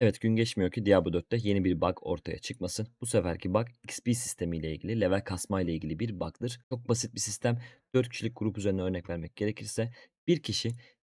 Evet gün geçmiyor ki Diablo 4'te yeni bir bug ortaya çıkmasın. Bu seferki bug XP sistemiyle ilgili, level kasma ile ilgili bir bug'dır. Çok basit bir sistem. 4 kişilik grup üzerine örnek vermek gerekirse bir kişi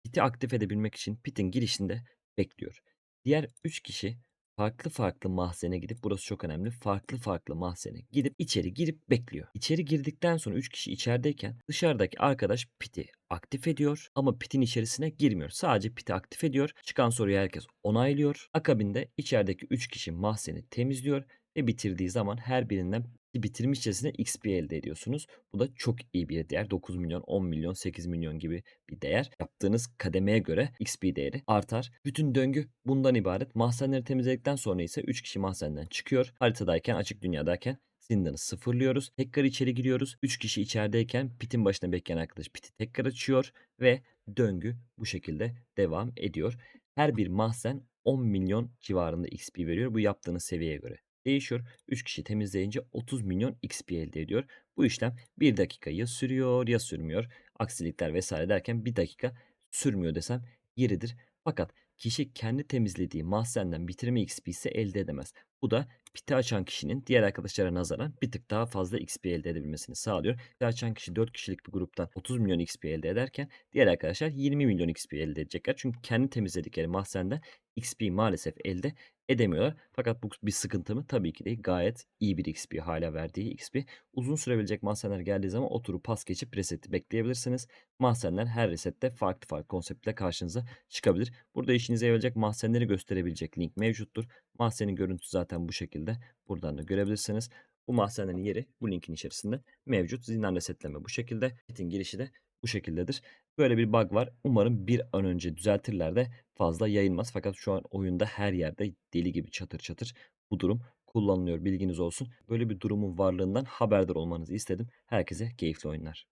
pit'i aktif edebilmek için pit'in girişinde bekliyor. Diğer 3 kişi farklı farklı mahzene gidip burası çok önemli. Farklı farklı mahzene gidip içeri girip bekliyor. İçeri girdikten sonra 3 kişi içerideyken dışarıdaki arkadaş pit'i aktif ediyor ama pit'in içerisine girmiyor. Sadece pit'i aktif ediyor. Çıkan soruyu herkes onaylıyor. Akabinde içerideki 3 kişi mahzeni temizliyor ve bitirdiği zaman her birinden bitirmişçesine XP elde ediyorsunuz. Bu da çok iyi bir değer. 9 milyon, 10 milyon, 8 milyon gibi bir değer. Yaptığınız kademeye göre XP değeri artar. Bütün döngü bundan ibaret. Mahzenleri temizledikten sonra ise 3 kişi mahzenden çıkıyor. Haritadayken, açık dünyadayken zindanı sıfırlıyoruz. Tekrar içeri giriyoruz. 3 kişi içerideyken pitin başına bekleyen arkadaş piti tekrar açıyor ve döngü bu şekilde devam ediyor. Her bir mahzen 10 milyon civarında XP veriyor bu yaptığınız seviyeye göre değişiyor. 3 kişi temizleyince 30 milyon XP elde ediyor. Bu işlem 1 dakika ya sürüyor ya sürmüyor. Aksilikler vesaire derken 1 dakika sürmüyor desem yeridir. Fakat kişi kendi temizlediği mahzenden bitirme XP'si elde edemez. Bu da piti açan kişinin diğer arkadaşlara nazaran bir tık daha fazla XP elde edebilmesini sağlıyor. Piti açan kişi 4 kişilik bir gruptan 30 milyon XP elde ederken diğer arkadaşlar 20 milyon XP elde edecekler. Çünkü kendi temizledikleri mahzenden XP maalesef elde edemiyorlar. Fakat bu bir sıkıntı mı? Tabii ki değil. Gayet iyi bir XP hala verdiği XP. Uzun sürebilecek mahzenler geldiği zaman oturup pas geçip reseti bekleyebilirsiniz. Mahzenler her resette farklı farklı konseptle karşınıza çıkabilir. Burada işinize yarayacak mahzenleri gösterebilecek link mevcuttur. Mahzenin görüntüsü zaten bu şekilde. Buradan da görebilirsiniz. Bu mahzenlerin yeri bu linkin içerisinde mevcut. Zindan resetleme bu şekilde. Bitin girişi de bu şekildedir. Böyle bir bug var. Umarım bir an önce düzeltirler de fazla yayılmaz. Fakat şu an oyunda her yerde deli gibi çatır çatır bu durum kullanılıyor. Bilginiz olsun. Böyle bir durumun varlığından haberdar olmanızı istedim. Herkese keyifli oyunlar.